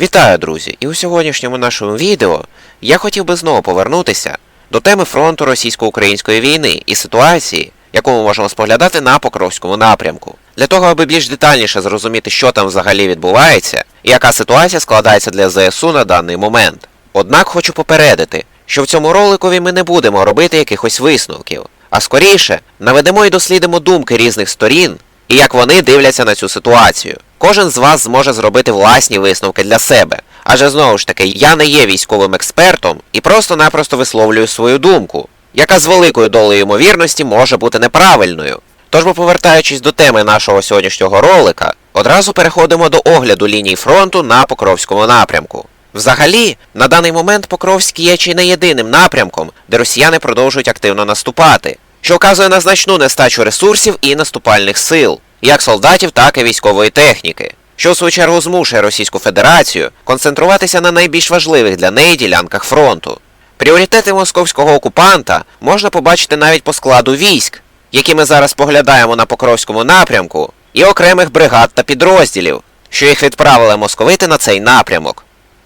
Вітаю, друзі! І у сьогоднішньому нашому відео я хотів би знову повернутися до теми фронту російсько-української війни і ситуації, яку ми можемо споглядати на Покровському напрямку, для того, аби більш детальніше зрозуміти, що там взагалі відбувається і яка ситуація складається для ЗСУ на даний момент. Однак хочу попередити, що в цьому роликові ми не будемо робити якихось висновків, а скоріше наведемо і дослідимо думки різних сторін і як вони дивляться на цю ситуацію. Кожен з вас зможе зробити власні висновки для себе. Адже знову ж таки, я не є військовим експертом і просто-напросто висловлюю свою думку, яка з великою долею ймовірності може бути неправильною. Тож, бо повертаючись до теми нашого сьогоднішнього ролика, одразу переходимо до огляду ліній фронту на Покровському напрямку. Взагалі, на даний момент Покровський є чи не єдиним напрямком, де росіяни продовжують активно наступати, що вказує на значну нестачу ресурсів і наступальних сил, як солдатів, так і військової техніки, що в свою чергу змушує Російську Федерацію концентруватися на найбільш важливих для неї ділянках фронту. Пріоритети московського окупанта можна побачити навіть по складу військ, які ми зараз поглядаємо на Покровському напрямку, і окремих бригад та підрозділів, що їх відправили московити на цей напрямок.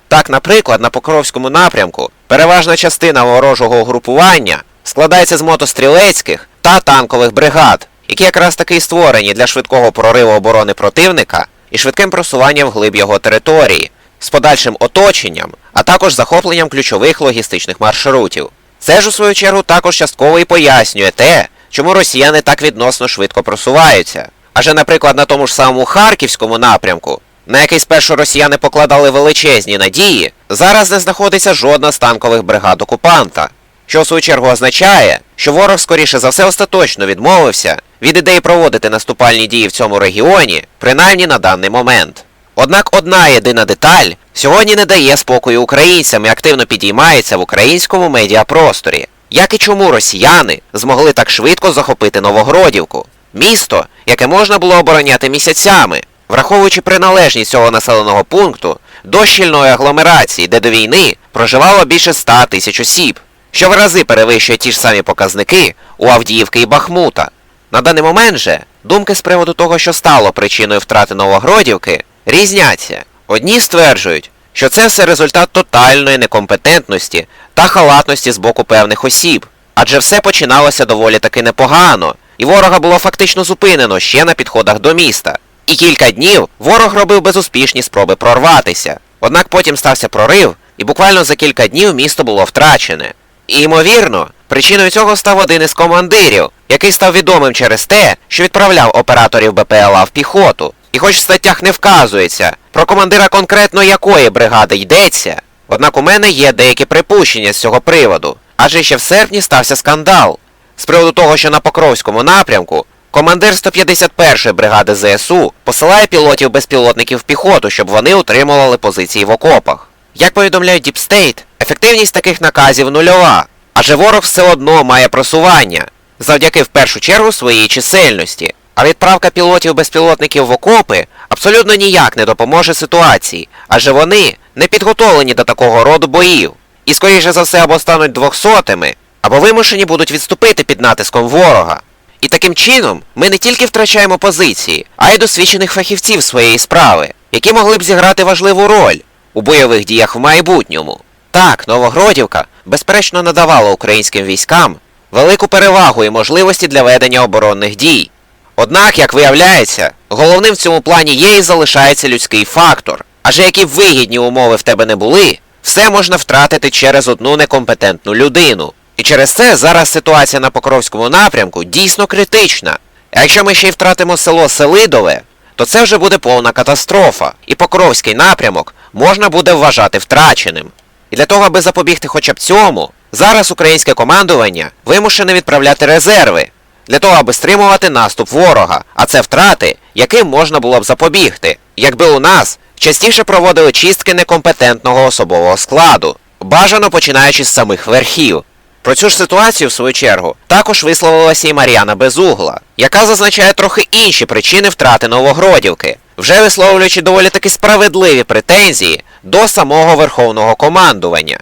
Так, наприклад, на Покровському напрямку переважна частина ворожого угрупування складається з мотострілецьких та танкових бригад, які якраз таки й створені для швидкого прориву оборони противника і швидким просуванням вглиб його території, з подальшим оточенням, а також захопленням ключових логістичних маршрутів. Це ж у свою чергу також частково і пояснює те, чому росіяни так відносно швидко просуваються. Адже, наприклад, на тому ж самому Харківському напрямку, на який спершу росіяни покладали величезні надії, зараз не знаходиться жодна з танкових бригад окупанта, що в свою чергу означає, що ворог скоріше за все остаточно відмовився від ідеї проводити наступальні дії в цьому регіоні, принаймні на даний момент. Однак одна єдина деталь сьогодні не дає спокою українцям і активно підіймається в українському медіапросторі. Як і чому росіяни змогли так швидко захопити Новогродівку, місто, яке можна було обороняти місяцями, враховуючи приналежність цього населеного пункту до щільної агломерації, де до війни проживало більше 100 тисяч осіб, що в рази перевищує ті ж самі показники у Авдіївки і Бахмута. На даний момент же думки з приводу того, що стало причиною втрати Новогродівки, різняться. Одні стверджують, що це все результат тотальної некомпетентності та халатності з боку певних осіб, адже все починалося доволі таки непогано, і ворога було фактично зупинено ще на підходах до міста. І кілька днів ворог робив безуспішні спроби прорватися. Однак потім стався прорив, і буквально за кілька днів місто було втрачене. І, ймовірно, причиною цього став один із командирів, який став відомим через те, що відправляв операторів БПЛА в піхоту. І хоч в статтях не вказується, про командира конкретно якої бригади йдеться, однак у мене є деякі припущення з цього приводу. Адже ще в серпні стався скандал з приводу того, що на Покровському напрямку командир 151-ї бригади ЗСУ посилає пілотів безпілотників в піхоту, щоб вони утримували позиції в окопах. Як повідомляють State, ефективність таких наказів нульова, адже ворог все одно має просування завдяки в першу чергу своїй чисельності. А відправка пілотів безпілотників в окопи абсолютно ніяк не допоможе ситуації, адже вони не підготовлені до такого роду боїв. І скоріше за все або стануть двохсотими, або вимушені будуть відступити під натиском ворога. І таким чином ми не тільки втрачаємо позиції, а й досвідчених фахівців своєї справи, які могли б зіграти важливу роль у бойових діях в майбутньому. Так, Новогродівка безперечно надавала українським військам велику перевагу і можливості для ведення оборонних дій. Однак, як виявляється, головним в цьому плані є і залишається людський фактор. Адже які б вигідні умови в тебе не були, все можна втратити через одну некомпетентну людину. І через це зараз ситуація на Покровському напрямку дійсно критична. А якщо ми ще й втратимо село Селидове, то це вже буде повна катастрофа, і Покровський напрямок можна буде вважати втраченим. І для того, аби запобігти хоча б цьому, зараз українське командування вимушене відправляти резерви для того, аби стримувати наступ ворога, а це втрати, яким можна було б запобігти, якби у нас частіше проводили чистки некомпетентного особового складу, бажано починаючи з самих верхів. Про цю ж ситуацію, в свою чергу, також висловилася і Мар'яна Безугла, яка зазначає трохи інші причини втрати Новогродівки, вже висловлюючи доволі таки справедливі претензії до самого верховного командування.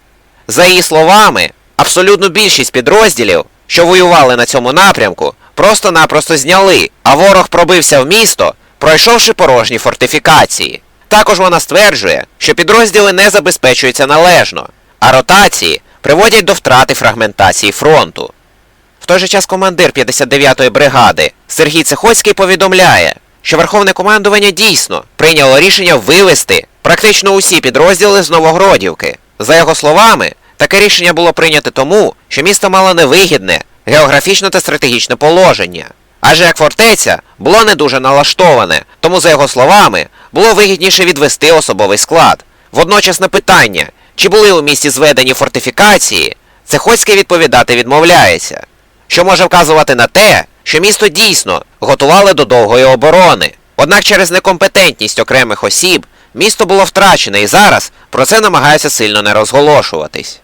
За її словами, абсолютну більшість підрозділів, що воювали на цьому напрямку, просто-напросто зняли, а ворог пробився в місто, пройшовши порожні фортифікації. Також вона стверджує, що підрозділи не забезпечуються належно, а ротації приводять до втрати фрагментації фронту. В той же час командир 59-ї бригади Сергій Цехоцький повідомляє, що Верховне командування дійсно прийняло рішення вивести практично усі підрозділи з Новогродівки. За його словами, таке рішення було прийнято тому, що місто мало невигідне географічне та стратегічне положення. Адже як фортеця було не дуже налаштоване, тому, за його словами, було вигідніше відвести особовий склад. Водночас на питання, чи були у місті зведені фортифікації, Цехоцький відповідати відмовляється, що може вказувати на те, що місто дійсно готували до довгої оборони. Однак через некомпетентність окремих осіб місто було втрачене і зараз про це намагаються сильно не розголошуватись.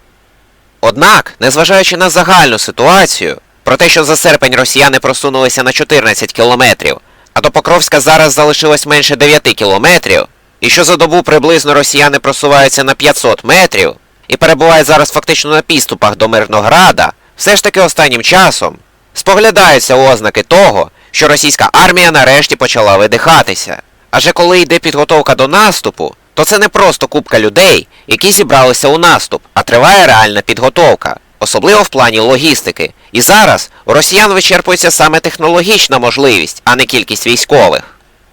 Однак, незважаючи на загальну ситуацію, про те, що за серпень росіяни просунулися на 14 кілометрів, а до Покровська зараз залишилось менше 9 кілометрів, і що за добу приблизно росіяни просуваються на 500 метрів і перебувають зараз фактично на підступах до Мирнограда, все ж таки останнім часом споглядаються ознаки того, що російська армія нарешті почала видихатися. Адже коли йде підготовка до наступу, то це не просто купка людей, які зібралися у наступ, а триває реальна підготовка, особливо в плані логістики. І зараз у росіян вичерпується саме технологічна можливість, а не кількість військових.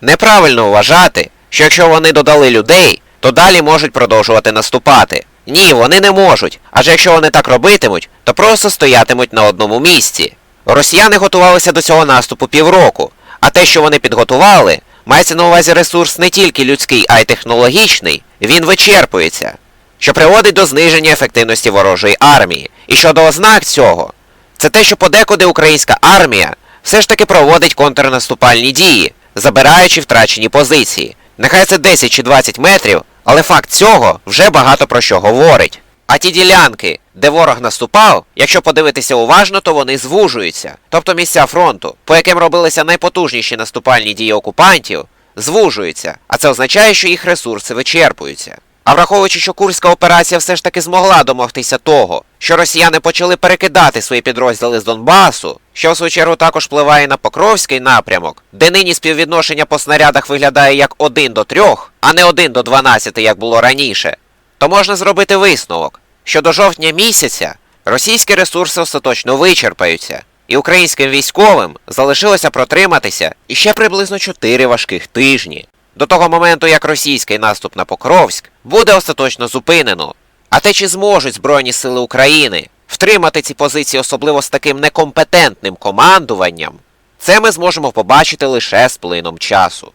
Неправильно вважати, що якщо вони додали людей, то далі можуть продовжувати наступати. Ні, вони не можуть, адже якщо вони так робитимуть, то просто стоятимуть на одному місці. Росіяни готувалися до цього наступу півроку, а те, що вони підготували, мається на увазі ресурс не тільки людський, а й технологічний, він вичерпується, що приводить до зниження ефективності ворожої армії. І щодо ознак цього, це те, що подекуди українська армія все ж таки проводить контрнаступальні дії, забираючи втрачені позиції. Нехай це 10 чи 20 метрів, але факт цього вже багато про що говорить. А ті ділянки, де ворог наступав, якщо подивитися уважно, то вони звужуються. Тобто місця фронту, по яким робилися найпотужніші наступальні дії окупантів, звужуються, а це означає, що їх ресурси вичерпуються. А враховуючи, що Курська операція все ж таки змогла домогтися того, що росіяни почали перекидати свої підрозділи з Донбасу, що в свою чергу також впливає на Покровський напрямок, де нині співвідношення по снарядах виглядає як 1 до 3, а не 1 до 12, як було раніше, то можна зробити висновок, що до жовтня місяця російські ресурси остаточно вичерпаються, і українським військовим залишилося протриматися іще приблизно 4 важких тижні. До того моменту, як російський наступ на Покровськ буде остаточно зупинено. А те, чи зможуть Збройні Сили України втримати ці позиції, особливо з таким некомпетентним командуванням, це ми зможемо побачити лише з плином часу.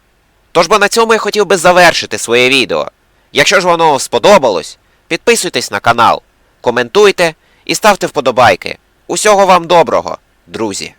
Тож бо на цьому я хотів би завершити своє відео. Якщо ж воно сподобалось, підписуйтесь на канал, коментуйте і ставте вподобайки. Усього вам доброго, друзі!